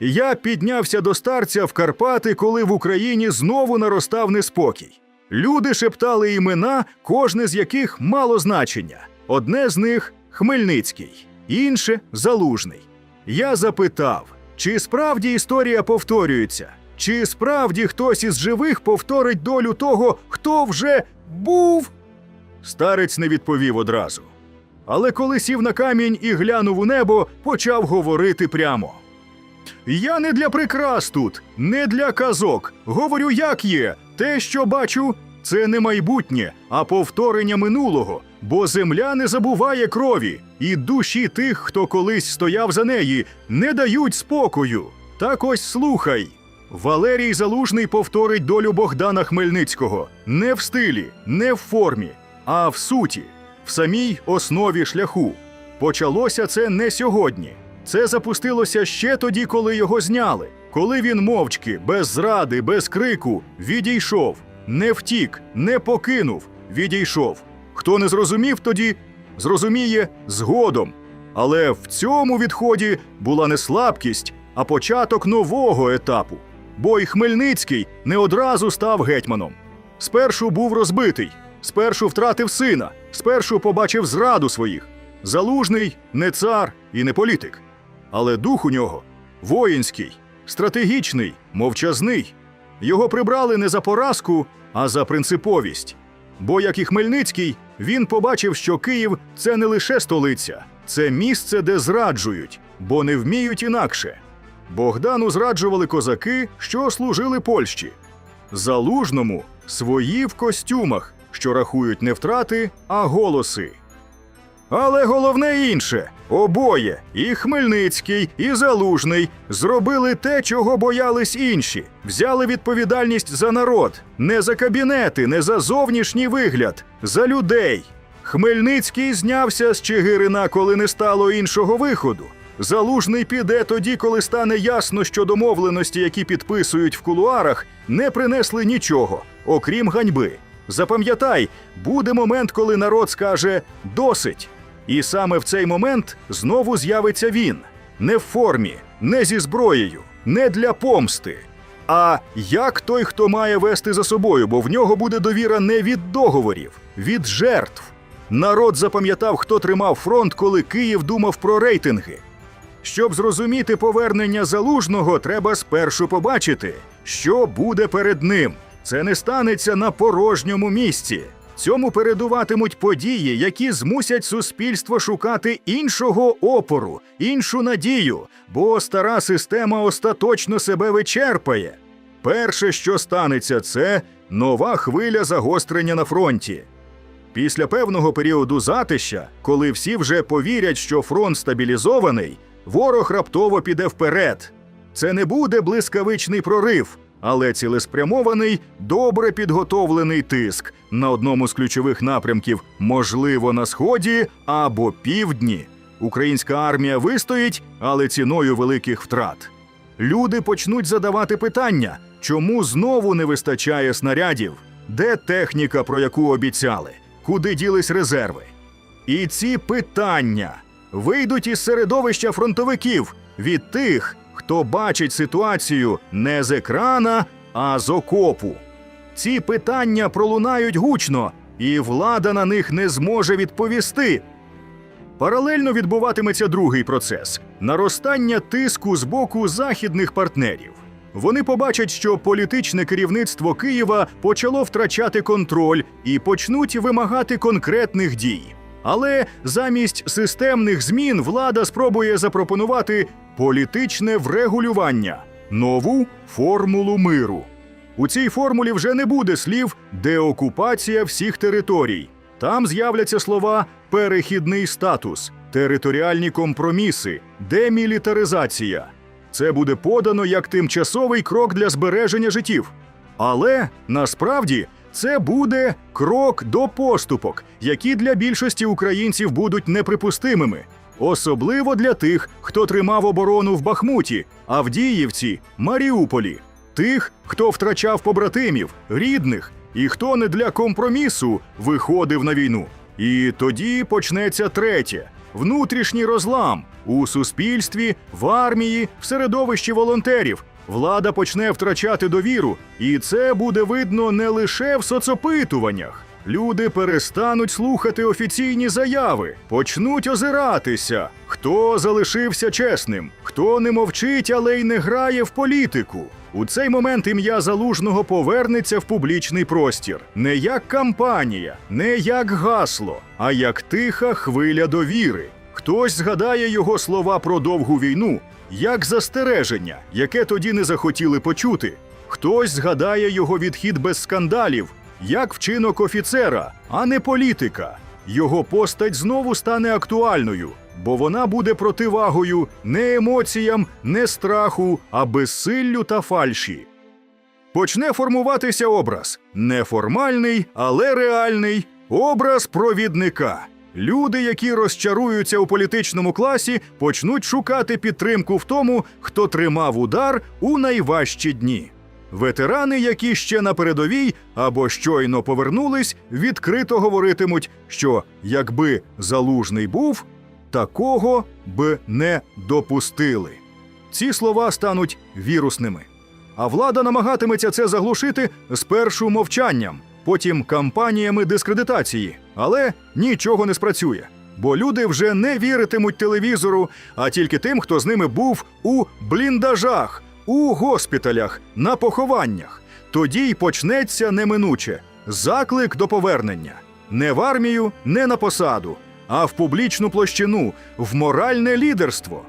Я піднявся до старця в Карпати, коли в Україні знову наростав неспокій. Люди шептали імена, кожне з яких мало значення. Одне з них Хмельницький, інше Залужний. Я запитав, чи справді історія повторюється, чи справді хтось із живих повторить долю того, хто вже був. Старець не відповів одразу. Але коли сів на камінь і глянув у небо, почав говорити прямо. Я не для прикрас тут, не для казок. Говорю, як є. Те, що бачу, це не майбутнє, а повторення минулого, бо земля не забуває крові, і душі тих, хто колись стояв за неї, не дають спокою. Так ось слухай. Валерій Залужний повторить долю Богдана Хмельницького не в стилі, не в формі, а в суті, в самій основі шляху. Почалося це не сьогодні. Це запустилося ще тоді, коли його зняли, коли він мовчки, без зради, без крику, відійшов, не втік, не покинув, відійшов. Хто не зрозумів тоді, зрозуміє згодом. Але в цьому відході була не слабкість, а початок нового етапу. Бо й Хмельницький не одразу став гетьманом. Спершу був розбитий, спершу втратив сина, спершу побачив зраду своїх. Залужний не цар і не політик. Але дух у нього воїнський, стратегічний, мовчазний. Його прибрали не за поразку, а за принциповість. Бо, як і Хмельницький, він побачив, що Київ це не лише столиця, це місце, де зраджують, бо не вміють інакше. Богдану зраджували козаки, що служили Польщі. Залужному свої в костюмах, що рахують не втрати, а голоси. Але головне інше обоє, і Хмельницький, і Залужний, зробили те, чого боялись інші, взяли відповідальність за народ, не за кабінети, не за зовнішній вигляд, за людей. Хмельницький знявся з Чигирина, коли не стало іншого виходу. Залужний піде тоді, коли стане ясно, що домовленості, які підписують в кулуарах, не принесли нічого, окрім ганьби. Запам'ятай, буде момент, коли народ скаже досить. І саме в цей момент знову з'явиться він не в формі, не зі зброєю, не для помсти. А як той, хто має вести за собою, бо в нього буде довіра не від договорів, від жертв. Народ запам'ятав, хто тримав фронт, коли Київ думав про рейтинги. Щоб зрозуміти повернення залужного, треба спершу побачити, що буде перед ним. Це не станеться на порожньому місці. Цьому передуватимуть події, які змусять суспільство шукати іншого опору, іншу надію, бо стара система остаточно себе вичерпає. Перше, що станеться, це нова хвиля загострення на фронті. Після певного періоду затища, коли всі вже повірять, що фронт стабілізований, ворог раптово піде вперед. Це не буде блискавичний прорив, але цілеспрямований, добре підготовлений тиск на одному з ключових напрямків, можливо, на сході або півдні. Українська армія вистоїть, але ціною великих втрат. Люди почнуть задавати питання, чому знову не вистачає снарядів, де техніка, про яку обіцяли, куди ділись резерви. І ці питання вийдуть із середовища фронтовиків від тих, хто бачить ситуацію не з екрана, а з окопу. Ці питання пролунають гучно, і влада на них не зможе відповісти. Паралельно відбуватиметься другий процес наростання тиску з боку західних партнерів. Вони побачать, що політичне керівництво Києва почало втрачати контроль і почнуть вимагати конкретних дій. Але замість системних змін влада спробує запропонувати політичне врегулювання, нову формулу миру. У цій формулі вже не буде слів деокупація всіх територій. Там з'являться слова перехідний статус, територіальні компроміси, демілітаризація. Це буде подано як тимчасовий крок для збереження життів. Але насправді це буде крок до поступок, які для більшості українців будуть неприпустимими, особливо для тих, хто тримав оборону в Бахмуті, Авдіївці, Маріуполі, тих, хто втрачав побратимів, рідних і хто не для компромісу виходив на війну. І тоді почнеться третє внутрішній розлам у суспільстві, в армії, в середовищі волонтерів. Влада почне втрачати довіру, і це буде видно не лише в соцопитуваннях. Люди перестануть слухати офіційні заяви, почнуть озиратися, хто залишився чесним, хто не мовчить, але й не грає в політику. У цей момент ім'я залужного повернеться в публічний простір не як кампанія, не як гасло, а як тиха хвиля довіри. Хтось згадає його слова про довгу війну як застереження, яке тоді не захотіли почути. Хтось згадає його відхід без скандалів, як вчинок офіцера, а не політика. Його постать знову стане актуальною, бо вона буде противагою не емоціям, не страху, а безсиллю та фальші. Почне формуватися образ неформальний, але реальний образ провідника. Люди, які розчаруються у політичному класі, почнуть шукати підтримку в тому, хто тримав удар у найважчі дні. Ветерани, які ще на передовій або щойно повернулись, відкрито говоритимуть, що якби залужний був, такого б не допустили. Ці слова стануть вірусними. А влада намагатиметься це заглушити спершу мовчанням, потім кампаніями дискредитації, але нічого не спрацює. Бо люди вже не віритимуть телевізору, а тільки тим, хто з ними був у бліндажах, у госпіталях, на похованнях. Тоді й почнеться неминуче заклик до повернення не в армію, не на посаду, а в публічну площину, в моральне лідерство.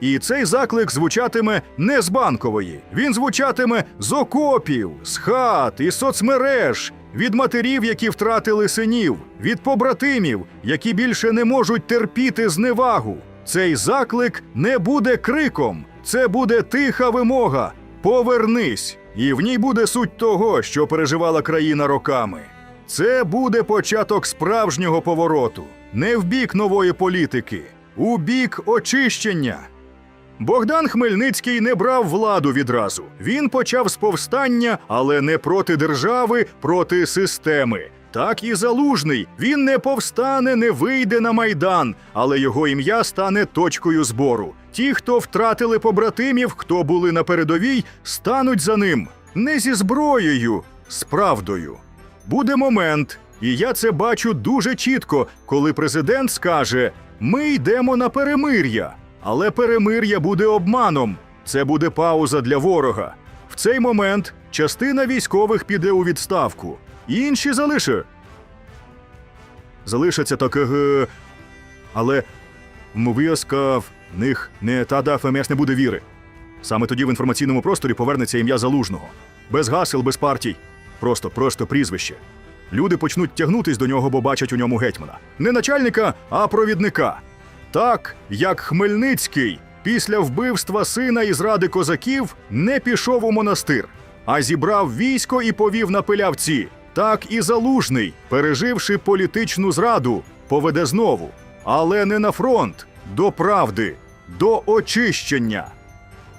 І цей заклик звучатиме не з банкової, він звучатиме з окопів, з хат і соцмереж, від матерів, які втратили синів, від побратимів, які більше не можуть терпіти зневагу. Цей заклик не буде криком, це буде тиха вимога. Повернись! І в ній буде суть того, що переживала країна роками. Це буде початок справжнього повороту, не в бік нової політики, у бік очищення. Богдан Хмельницький не брав владу відразу. Він почав з повстання, але не проти держави, проти системи. Так і залужний. Він не повстане, не вийде на майдан, але його ім'я стане точкою збору. Ті, хто втратили побратимів, хто були на передовій, стануть за ним не зі зброєю, з правдою. Буде момент, і я це бачу дуже чітко, коли президент скаже: ми йдемо на перемир'я. Але перемир'я буде обманом. Це буде пауза для ворога. В цей момент частина військових піде у відставку, інші залиши. Залишаться так. Е... Але в них не та да ФМС не буде віри. Саме тоді в інформаційному просторі повернеться ім'я залужного. Без гасел, без партій. Просто, просто прізвище. Люди почнуть тягнутись до нього, бо бачать у ньому гетьмана. Не начальника, а провідника. Так, як Хмельницький після вбивства сина і зради козаків не пішов у монастир, а зібрав військо і повів на пилявці. Так і залужний, переживши політичну зраду, поведе знову, але не на фронт, до правди, до очищення.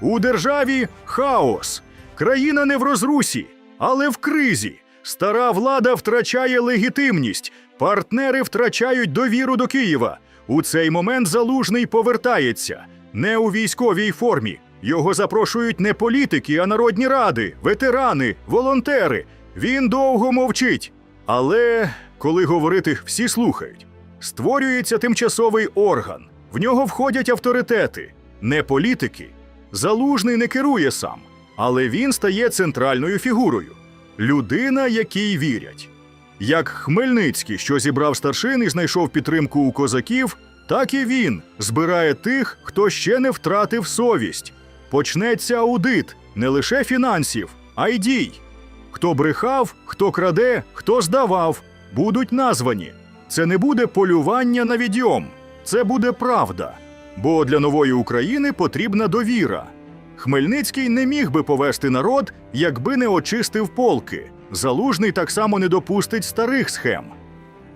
У державі хаос. Країна не в розрусі, але в кризі. Стара влада втрачає легітимність, партнери втрачають довіру до Києва. У цей момент залужний повертається не у військовій формі. Його запрошують не політики, а народні ради, ветерани, волонтери. Він довго мовчить. Але коли говорити всі слухають, створюється тимчасовий орган. В нього входять авторитети, не політики. Залужний не керує сам, але він стає центральною фігурою. Людина, якій вірять. Як Хмельницький, що зібрав старшин і знайшов підтримку у козаків, так і він збирає тих, хто ще не втратив совість. Почнеться аудит не лише фінансів, а й дій. Хто брехав, хто краде, хто здавав, будуть названі. Це не буде полювання на відйом, це буде правда. Бо для нової України потрібна довіра. Хмельницький не міг би повести народ, якби не очистив полки. Залужний так само не допустить старих схем.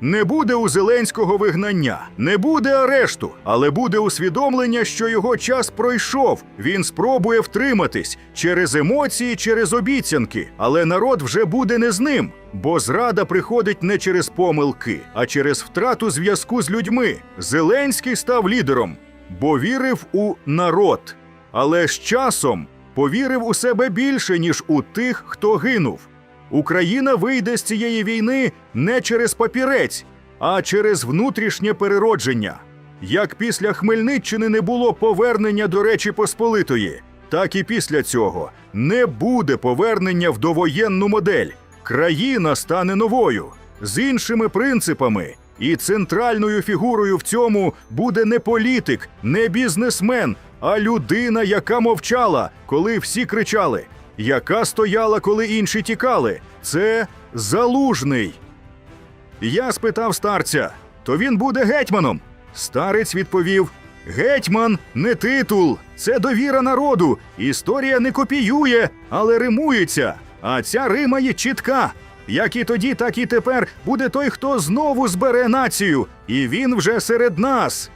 Не буде у Зеленського вигнання, не буде арешту, але буде усвідомлення, що його час пройшов. Він спробує втриматись через емоції, через обіцянки, але народ вже буде не з ним. Бо зрада приходить не через помилки, а через втрату зв'язку з людьми. Зеленський став лідером, бо вірив у народ. Але з часом повірив у себе більше, ніж у тих, хто гинув. Україна вийде з цієї війни не через папірець, а через внутрішнє переродження. Як після Хмельниччини не було повернення до Речі Посполитої, так і після цього не буде повернення в довоєнну модель. Країна стане новою з іншими принципами. І центральною фігурою в цьому буде не політик, не бізнесмен, а людина, яка мовчала, коли всі кричали, яка стояла, коли інші тікали. Це залужний. Я спитав старця, то він буде гетьманом. Старець відповів: Гетьман не титул, це довіра народу. Історія не копіює, але римується. А ця рима є чітка. Як і тоді, так і тепер буде той, хто знову збере націю, і він вже серед нас.